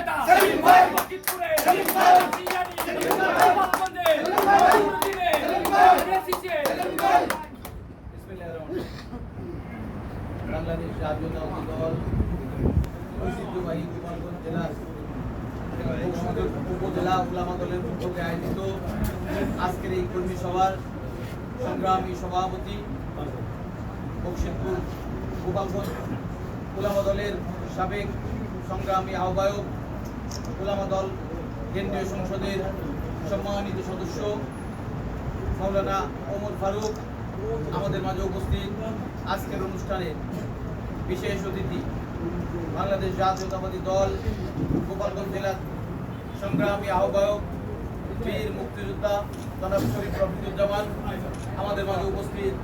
নেতা সেলিম ভাই। লক্ষ্মীপুরে সেলিম ভাই। সিয়ানি সেলিম ভাই। গোপালগঞ্জে সেলিম ভাই। মুরগিনে সেলিম ভাই। রেসিসে বাংলাদেশ জাতীয়তাবাদী দল ঐতিহ্যবাহী গোপালগঞ্জ জেলার উপজেলা উলামা দলের উদ্যোগে আয়োজিত আজকের এই কর্মী সভার সংগ্রামী সভাপতি বক্সিরপুর গোপালগঞ্জ উলামা দলের সাবেক সংগ্রামী আহ্বায়ক উলামা দল, কেন্দ্রীয় সংসদের সম্মানিত সদস্য মাওলানা ওমর ফারুক আমাদের মাঝে উপস্থিত আজকের অনুষ্ঠানে বিশেষ অতিথি, বাংলাদেশ জাতীয়তাবাদী দল, গোপালগঞ্জ জেলার সংগ্রামী আহ্বায়ক, বীর মুক্তিযোদ্ধা জনাব শরীফ রফিকুজ্জামান আমাদের মাঝে উপস্থিত।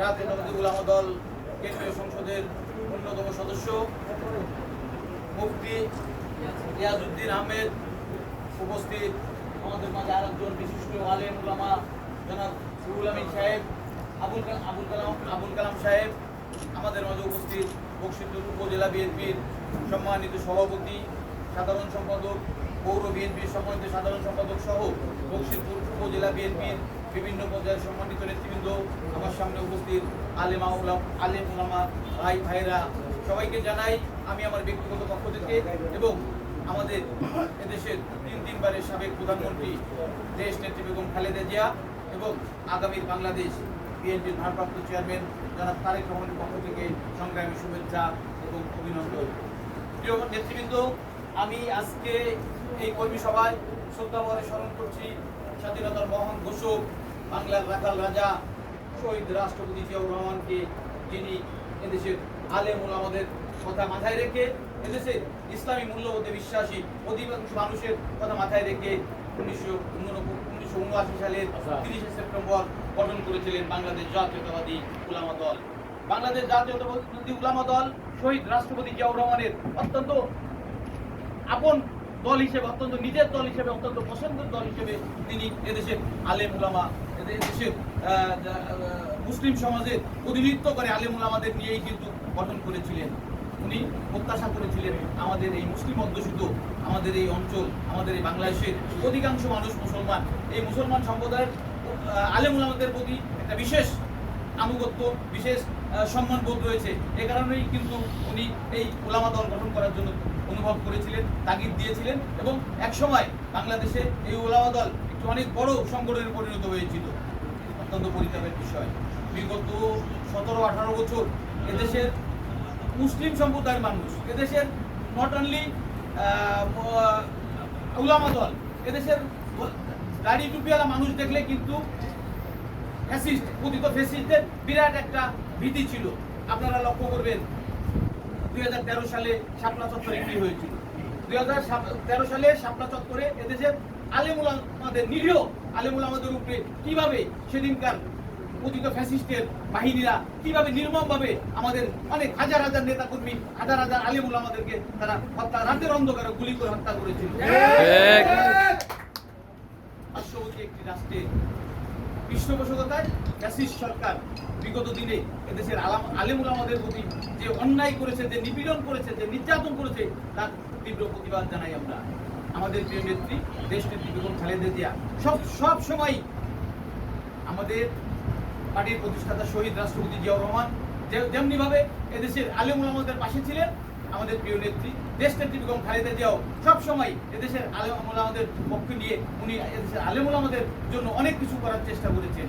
জাতীয়তাবাদী উলামা দল, কেন্দ্রীয় সংসদের অন্যতম সদস্য, মুফতি ইয়াজউদ্দিন আহমেদ উপস্থিত। আমাদের মাঝে আরেকজন বিশিষ্ট আলেম উলামা, জনাব রুহুল আমিন সাহেব, আবুল আবুল কালাম আবুল কালাম সাহেব আমাদের মাঝে উপস্থিত। বক্সিপুর উপজেলা বিএনপির সম্মানিত সভাপতি, সাধারণ সম্পাদক, পৌর বিএনপির সম্মানিত সাধারণ সম্পাদক সহ বক্সিপুর উপজেলা বিএনপির বিভিন্ন পর্যায়ের সম্মানিত নেতৃবৃন্দ, আমার সামনে উপস্থিত আলেমা উলাম আলেম উলামা ভাই ভাইরা সবাইকে জানাই আমি আমার ব্যক্তিগত পক্ষ থেকে এবং আমাদের এদেশের তিন তিনবারের সাবেক প্রধানমন্ত্রী দেশ নেত্রী বেগম খালেদা জিয়া এবং আগামীর বাংলাদেশ বিএনপির ভারপ্রাপ্ত চেয়ারম্যান জনাব তারেক রহমানের পক্ষ থেকে সংগ্রামী শুভেচ্ছা এবং অভিনন্দন। প্রিয় নেতৃবৃন্দ, আমি আজকে এই কর্মী সভায় শ্রদ্ধাভরে স্মরণ করছি স্বাধীনতার মহান ঘোষক বাংলার রাখাল রাজা, শহীদ রাষ্ট্রপতি জিয়াউর রহমানকে যিনি এদেশের আলেম ওলামাদের কথা মাথায় রেখে এদেশের ইসলামী মূল্যবোধে বিশ্বাসী অধিকাংশ মানুষের কথা মাথায় রেখে উনিশশো উনিশশো উনআশি সালের তিরিশে সেপ্টেম্বর গঠন করেছিলেন বাংলাদেশ জাতীয়তাবাদী উলামা দল। বাংলাদেশ জাতীয়তাবাদী উলামা দল শহীদ রাষ্ট্রপতি জিয়াউর রহমানের অত্যন্ত আপন দল হিসেবে, অত্যন্ত নিজের দল হিসেবে, অত্যন্ত পছন্দের দল হিসেবে তিনি এদেশের আলেম এদে- এদেশের মুসলিম সমাজের প্রতিনিধিত্ব করে আলেম উলামাদের নিয়েই কিন্তু গঠন করেছিলেন। উনি প্রত্যাশা করেছিলেন আমাদের এই মুসলিম অধ্যুষিত, আমাদের এই অঞ্চল, আমাদের এই বাংলাদেশের অধিকাংশ মানুষ মুসলমান। এই মুসলমান সম্প্রদায়ের আলেম উলামাদের প্রতি একটা বিশেষ আনুগত্য, বিশেষ সম্মানবোধ রয়েছে। এ কারণেই কিন্তু উনি এই ওলামা দল গঠন করার জন্য অনুভব করেছিলেন, তাগিদ দিয়েছিলেন এবং একসময় বাংলাদেশে এই ওলামা দল একটি অনেক বড় সংগঠনে পরিণত হয়েছিল। অত্যন্ত পরিতাপের বিষয়। বিগত সতেরো, আঠারো বছর এদেশের মুসলিম সম্প্রদায়ের মানুষ, এদেশের নট অনলি উলামা দল, এদেশের দাড়ি টুপিওয়ালা মানুষ দেখলে কিন্তু ফ্যাসিস্ট কথিত ফ্যাসিস্টদের বিরাট একটা ভীতি ছিল। আপনারা লক্ষ্য করবেন দুই সালে শাপলা চত্বরে কি হয়েছিল? দুই সালে শাপলা চত্বরে এদেশের আলেমুল আমাদের নিরীহ আলেমুল আমাদের উপরে কীভাবে সেদিনকার কথিত ফ্যাসিস্টের বাহিনীরা কীভাবে নির্মমভাবে আমাদের অনেক হাজার হাজার নেতা কর্মী হাজার হাজার আলেমুল আমাদেরকে তারা হত্যা রাতের অন্ধকারে গুলি করে হত্যা করেছিল। পার্শ্ববর্তী একটি রাষ্ট্রের পৃষ্ঠপোষকতায় সরকার বিগত দিনে এদেশের আমাদের প্রতি যে অন্যায় করেছে, যে নিপীড়ন করেছে, যে নির্যাতন করেছে, তার তীব্র প্রতিবাদ জানাই আমরা। আমাদের প্রিয় নেত্রী দেশ নেত্রী বেগম খালেদা জিয়া, সব সব সময় আমাদের পার্টির প্রতিষ্ঠাতা শহীদ রাষ্ট্রপতি জিয়াউর রহমান যেমনিভাবে এদেশের আলেমুল পাশে ছিলেন, আমাদের প্রিয় নেত্রী দেশ নেত্রী বেগম খালেদা জিয়াও সবসময় এদেশের আলেমুল আমাদের পক্ষে নিয়ে উনি এদেশের আলেমুল আমাদের জন্য অনেক কিছু করার চেষ্টা করেছেন।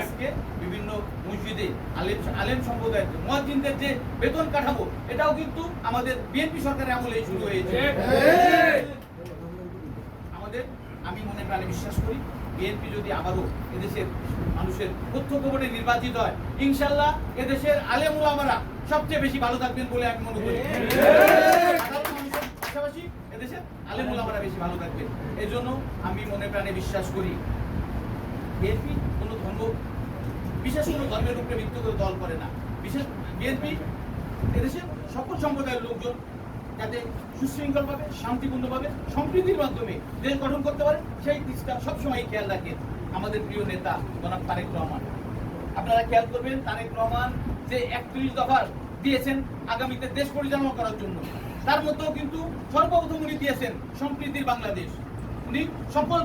আজকে বিভিন্ন মসজিদে আলেম আলেম সম্প্রদায়ের মুয়াজ্জিনদের যে বেতন কাঠামো এটাও কিন্তু আমাদের বিএনপি সরকারের আমলেই শুরু হয়েছে। আমাদের আমি মনে প্রাণে বিশ্বাস করি বিএনপি যদি আবারও এদেশের মানুষের প্রত্যক্ষ ভোটে নির্বাচিত হয় ইনশাল্লাহ এদেশের আলেম ওলামারা সবচেয়ে বেশি ভালো থাকবেন বলে আমি মনে করি। মানুষের পাশাপাশি ওলামারা বেশি ভালো থাকবেন। এই জন্য আমি মনে প্রাণে বিশ্বাস করি, বিএনপি কোনো ধর্ম, বিশেষ কোনো ধর্মের ভিত্তি করে দল করে না। বিশেষ বিএনপি সকল সম্প্রদায়ের লোকজন যাতে সুশৃঙ্খলভাবে শান্তিপূর্ণভাবে, সম্প্রীতির মাধ্যমে দেশ গঠন করতে পারে, সেই দিকটা সবসময় খেয়াল রাখেন আমাদের প্রিয় নেতা জনাব তারেক রহমান। আপনারা খেয়াল করবেন, তারেক রহমান যে একত্রিশ দফার দিয়েছেন আগামীতে দেশ পরিচালনা করার জন্য। তার মধ্যেও কিন্তু সর্বপ্রথম উনি দিয়েছেন সম্প্রীতির বাংলাদেশ। উনি সকল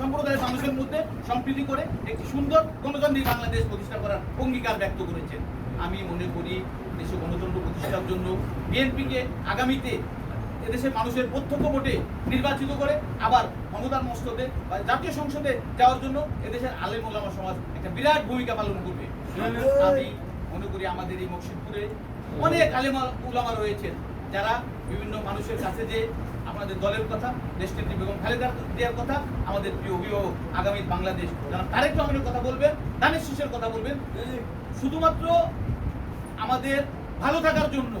সম্প্রদায়ের মানুষের মধ্যে সম্প্রীতি করে একটি সুন্দর গণতান্ত্রিক বাংলাদেশ প্রতিষ্ঠা করার অঙ্গীকার ব্যক্ত করেছেন। আমি মনে করি দেশে গণতন্ত্র প্রতিষ্ঠার জন্য বিএনপিকে আগামীতে এদেশের মানুষের প্রত্যক্ষ ভোটে নির্বাচিত করে আবার ক্ষমতার মস্তদে বা জাতীয় সংসদে যাওয়ার জন্য এদেশের আলেম ওলামা সমাজ একটা বিরাট ভূমিকা পালন করবে। আমি মনে করি আমাদের এই মকসিদপুরে অনেক আলেম উলামা রয়েছেন। যারা বিভিন্ন মানুষের কাছে যে আমাদের দলের কথা দেশনেত্রী বেগম খালেদা দেওয়ার কথা আমাদের প্রিয় অভিভাবক আগামী বাংলাদেশ। যারা তারেক রহমানের কথা বলবেন দানের শীষের কথা বলবেন শুধুমাত্র আমাদের ভালো থাকার জন্য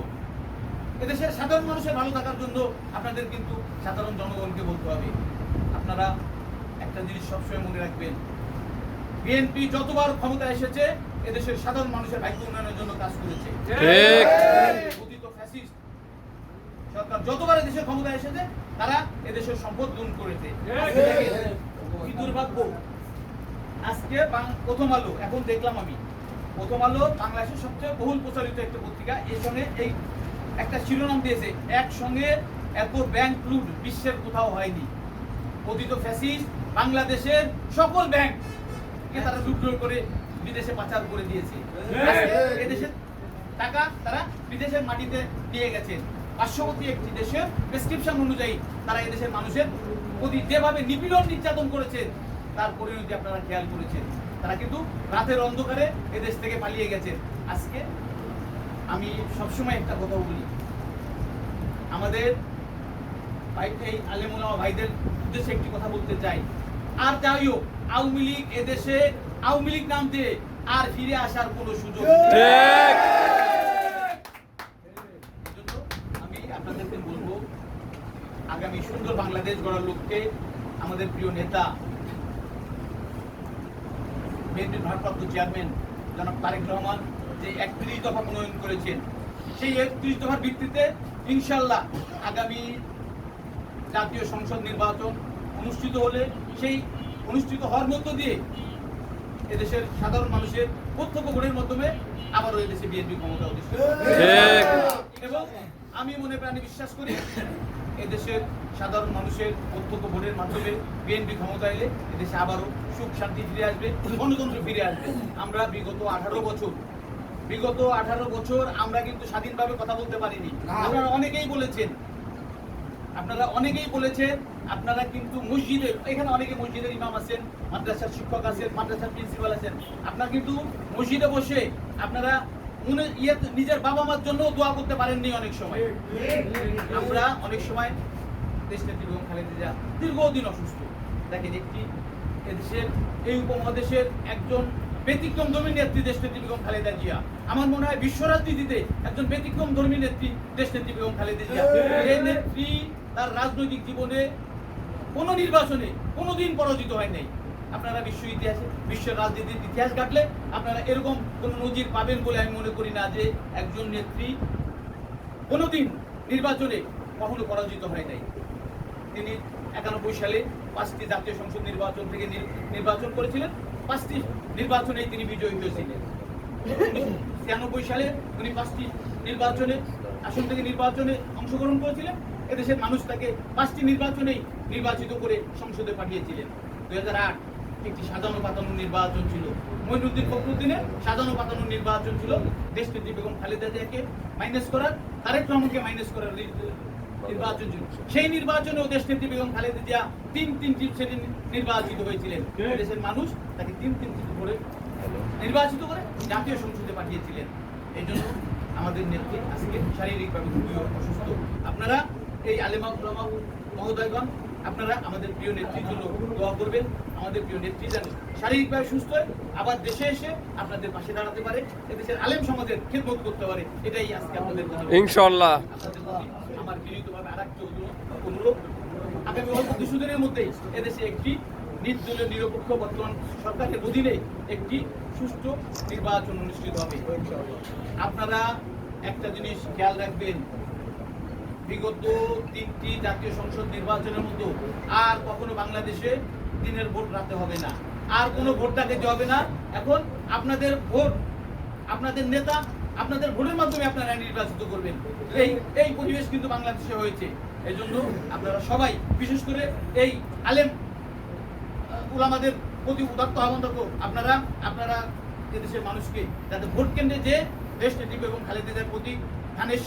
এদেশের সাধারণ মানুষের ভালো থাকার জন্য আপনাদের কিন্তু সাধারণ জনগণকে বলতে হবে। আপনারা একটা জিনিস সবসময় মনে রাখবেন বিএনপি যতবার ক্ষমতা এসেছে এদেশের সাধারণ মানুষের ভাগ্য উন্নয়নের জন্য কাজ করেছে। সরকার যতবার দেশের ক্ষমতা এসেছে তারা এদেশের সম্পদ গুণ করেছে কি দুর্ভাগ্য। আজকে প্রথম আলো এখন দেখলাম আমি। প্রথম আলো বাংলাদেশের সবচেয়ে বহুল প্রচারিত একটা পত্রিকা। এর সঙ্গে এই একটা শিরোনাম দিয়েছে একসঙ্গে এত ব্যাংক লুট বিশ্বের কোথাও হয়নি। অতীত ফ্যাসিস্ট বাংলাদেশের সকল ব্যাংক তারা লুট করে বিদেশে পাচার করে দিয়েছে। এদেশের টাকা তারা বিদেশের মাটিতে নিয়ে গেছেন পার্শ্ববর্তী একটি দেশের প্রেসক্রিপশন অনুযায়ী তারা এদেশের মানুষের প্রতি যেভাবে নিপীড়ন নির্যাতন করেছেন তার পরিণতি আপনারা খেয়াল করেছেন। তারা কিন্তু রাতের অন্ধকারে এদেশ থেকে পালিয়ে গেছেন আজকে আমি সবসময় একটা কথা বলি। আমাদের এই আলেমুলামা ভাইদের উদ্দেশ্যে একটি কথা বলতে চাই। আর যাই হোক, আওয়ামী লীগ এদেশে আওয়ামী লীগ নাম দিয়ে আর ফিরে আসার কোনো সুযোগ। ঠিক। এজন্য আমি আপনাদেরকে বলব আগামী সুন্দর বাংলাদেশ গড়ার লক্ষ্যে আমাদের প্রিয় নেতা বিএনপির ভারপ্রাপ্ত চেয়ারম্যান জনাব তারেক রহমান যে একত্রিশ দফা প্রণয়ন করেছেন সেই একত্রিশ দফার ভিত্তিতে ইনশাল্লাহ আগামী জাতীয় সংসদ নির্বাচন অনুষ্ঠিত হলে সেই অনুষ্ঠিত হওয়ার মধ্য দিয়ে এদেশের সাধারণ মানুষের প্রত্যক্ষ ভোটের মাধ্যমে আবারও এদেশে বিএনপি ক্ষমতা অধিষ্ঠিত এবং আমি মনে প্রাণে বিশ্বাস করি এদেশের সাধারণ মানুষের প্রত্যক্ষ ভোটের মাধ্যমে বিএনপি ক্ষমতা এলে এদেশে আবারও সুখ শান্তি ফিরে আসবে গণতন্ত্র ফিরে আসবে। আমরা বিগত আঠারো বছর বিগত আঠারো বছর আমরা কিন্তু স্বাধীনভাবে কথা বলতে পারিনি। আপনারা অনেকেই বলেছেন আপনারা অনেকেই বলেছেন আপনারা কিন্তু মসজিদে এখানে অনেকে মসজিদের ইমাম আছেন মাদ্রাসার শিক্ষক আছেন মাদ্রাসার প্রিন্সিপাল আছেন। আপনারা কিন্তু মসজিদে বসে আপনারা মনে ইয়ে নিজের বাবা মার জন্য দোয়া করতে পারেননি অনেক সময়। আমরা অনেক সময় দেশ নেত্রী বেগম খালেদা জিয়া দীর্ঘদিন অসুস্থ। দেখেন একটি এদেশের, এই উপমহাদেশের একজন ব্যতিক্রম ধর্মী নেত্রী দেশ নেত্রী বেগম খালেদা জিয়া আমার মনে হয় বিশ্ব রাজনীতিতে একজন ব্যতিক্রম ধর্মী নেত্রী দেশ নেত্রী বেগম খালেদা জিয়া এই নেত্রী তার রাজনৈতিক জীবনে কোন নির্বাচনে কোনোদিন পরাজিত হয় নাই। আপনারা বিশ্ব ইতিহাসে বিশ্ব রাজনীতির ইতিহাস ঘাটলে আপনারা এরকম কোনো নজির পাবেন বলে আমি মনে করি না যে একজন নেত্রী কোনোদিন নির্বাচনে কখনো পরাজিত হয় নাই। তিনি একানব্বই সালে পাঁচটি জাতীয় সংসদ নির্বাচন থেকে নির- নির্বাচন করেছিলেন। পাঁচটি নির্বাচনেই তিনি বিজয়ী হয়েছিলেন। ছিয়ানব্বই সালে উনি পাঁচটি নির্বাচনে, আসন থেকে নির্বাচনে অংশগ্রহণ করেছিলেন। এদেশের মানুষ তাকে পাঁচটি নির্বাচনেই নির্বাচিত করে সংসদে পাঠিয়েছিলেন। দু হাজার আট একটি সাজানো পাতানো নির্বাচন ছিল। মইনুদ্দিন ফখরুদ্দিনের সাজানো পাতানো নির্বাচন ছিল। দেশ নেত্রী বেগম খালেদা জিয়াকে মাইনাস করার তারেক রহমানকে মাইনাস করার নির্বাচন ছিল। সেই নির্বাচনেও দেশ নেত্রী বেগম খালেদা জিয়া তিন তিনটি সেদিন নির্বাচিত হয়েছিলেন। দেশের মানুষ তাকে তিন তিন সিট করে নির্বাচিত করে জাতীয় সংসদে পাঠিয়েছিলেন। এই জন্য আমাদের নেত্রী আজকে শারীরিকভাবে খুবই অসুস্থ। আপনারা এই আলেমা উলামা মহোদয়গণ আপনারা আমাদের প্রিয় নেত্রীর জন্য দোয়া করবেন আমাদের প্রিয় নেত্রী যেন শারীরিকভাবে সুস্থ হয়ে আবার দেশে এসে আপনাদের পাশে দাঁড়াতে পারে এদেশের আলেম সমাজের খেদমত করতে পারে এটাই আজকে আপনাদের কথা ইনশাল্লাহ আমার বিনীতভাবে আরেকটি অনুরোধ অনুরোধ আগামী অল্প কিছুদিনের মধ্যেই এদেশে একটি নির্দলীয় নিরপেক্ষ বর্তমান সরকারের অধীনে একটি সুষ্ঠু নির্বাচন অনুষ্ঠিত হবে। আপনারা একটা জিনিস খেয়াল রাখবেন বিগত তিনটি জাতীয় সংসদ নির্বাচনের মতো আর কখনো বাংলাদেশে দিনের ভোট রাতে হবে না। আর কোনো ভোট ডাকাতে হবে না। এখন আপনাদের ভোট আপনাদের নেতা আপনাদের ভোটের মাধ্যমে আপনারা নির্বাচিত করবেন। এই এই পরিবেশ কিন্তু বাংলাদেশে হয়েছে। এই জন্য আপনারা সবাই বিশেষ করে এই আলেম আহ, উলামাদের প্রতি উদাত্ত আহ্বান রাখব আপনারা আপনারা এদেশের মানুষকে যাতে ভোট কেন্দ্রে যে দেশ নেতৃত্ব এবং খালেদাদের প্রতি ধানের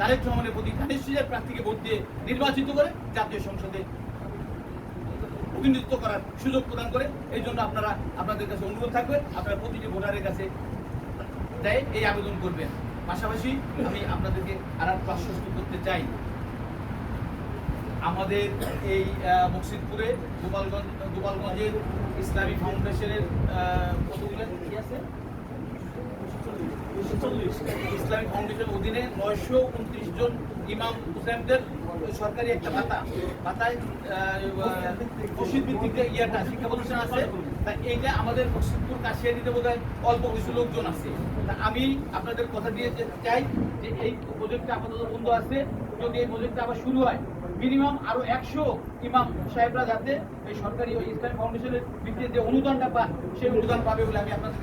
তারেক রহমানের প্রতি ধানের প্রার্থীকে ভোট দিয়ে নির্বাচিত করে জাতীয় সংসদে প্রতিনিধিত্ব করার সুযোগ প্রদান করে। এই জন্য আপনারা, আপনাদের কাছে অনুরোধ থাকবে, আপনারা প্রতিটি ভোটারের কাছে দেয় এই আবেদন করবেন। পাশাপাশি আমি আপনাদেরকে আর করতে চাই। আমাদের এই মকসিদপুরে গোপালগঞ্জ, গোপালগঞ্জের ইসলামী ফাউন্ডেশনের কতগুলো কি আছে? ইসলামিক ফাউন্ডেশনের অধীনে নয়শো উনত্রিশ জন ইমাম হুসেনদের সরকারি একটা ভাতা। ভাতায় মসজিদ ভিত্তিক শিক্ষা প্রতিষ্ঠান আছে, তা এইটা আমাদের মসজিদপুর কাশিয়া দিতে বোধ অল্প কিছু লোকজন আছে। তা আমি আপনাদের কথা দিয়ে চাই যে এই প্রজেক্টটা আপাতত বন্ধ আছে। যদি এই প্রজেক্টটা আবার শুরু হয় মিনিমাম আরও একশো ইমাম সাহেবরা যাতে এই সরকারি ওই ইসলামিক ফাউন্ডেশনের ভিত্তিতে যে অনুদানটা পান সেই অনুদান পাবে বলে আমি আপনাদের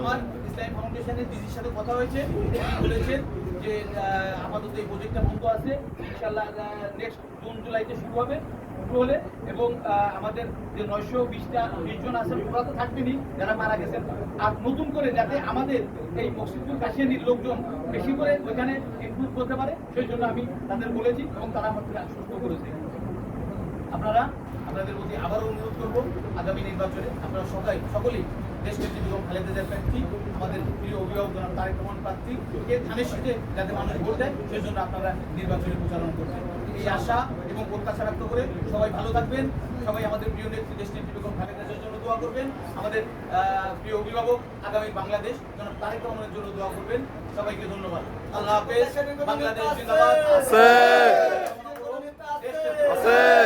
আমার ইসলাম ফাউন্ডেশনের দিদির সাথে কথা হয়েছে বলেছেন যে আপাতত এই প্রজেক্টটা বন্ধ আছে। ইনশাল্লাহ নেক্সট জুন, জুলাইতে শুরু হবে। হলে এবং আমাদের যে নয়শো বিশটা বিশ জন আছেন, ওরা তো থাকবেনই, যারা মারা গেছেন। আর নতুন করে যাতে আমাদের এই মসজিদুল কাশিয়ানির লোকজন বেশি করে ওইখানে ইনক্লুড করতে পারে, সেই জন্য আমি তাদের বলেছি এবং তারা আমাকে আশ্বস্ত করেছে। আপনারা, আপনাদের প্রতি আবারও অনুরোধ করব, আগামী নির্বাচনে আপনারা সবাই, সকলেই দেশ নেত্রী বেগম খালেদাদের প্রার্থী, আমাদের প্রিয় অভিভাবক জনাব তারেক রহমান প্রার্থী এর ধানের শীতে যাতে মানুষ ভোট দেয়, সেই জন্য আপনারা নির্বাচনে প্রচারণা করবেন এই আশা এবং প্রত্যাশা রাখতে করে সবাই ভালো থাকবেন। সবাই আমাদের প্রিয় নেত্রী দেশ নেত্রী বেগম খালেদার জন্য দোয়া করবেন। আমাদের আহ, প্রিয় অভিভাবক আগামী বাংলাদেশ জনাব তারেক রহমানের জন্য দোয়া করবেন। সবাইকে ধন্যবাদ। আল্লাহ হাফেজ। বাংলাদেশ জিন্দাবাদ। আছে।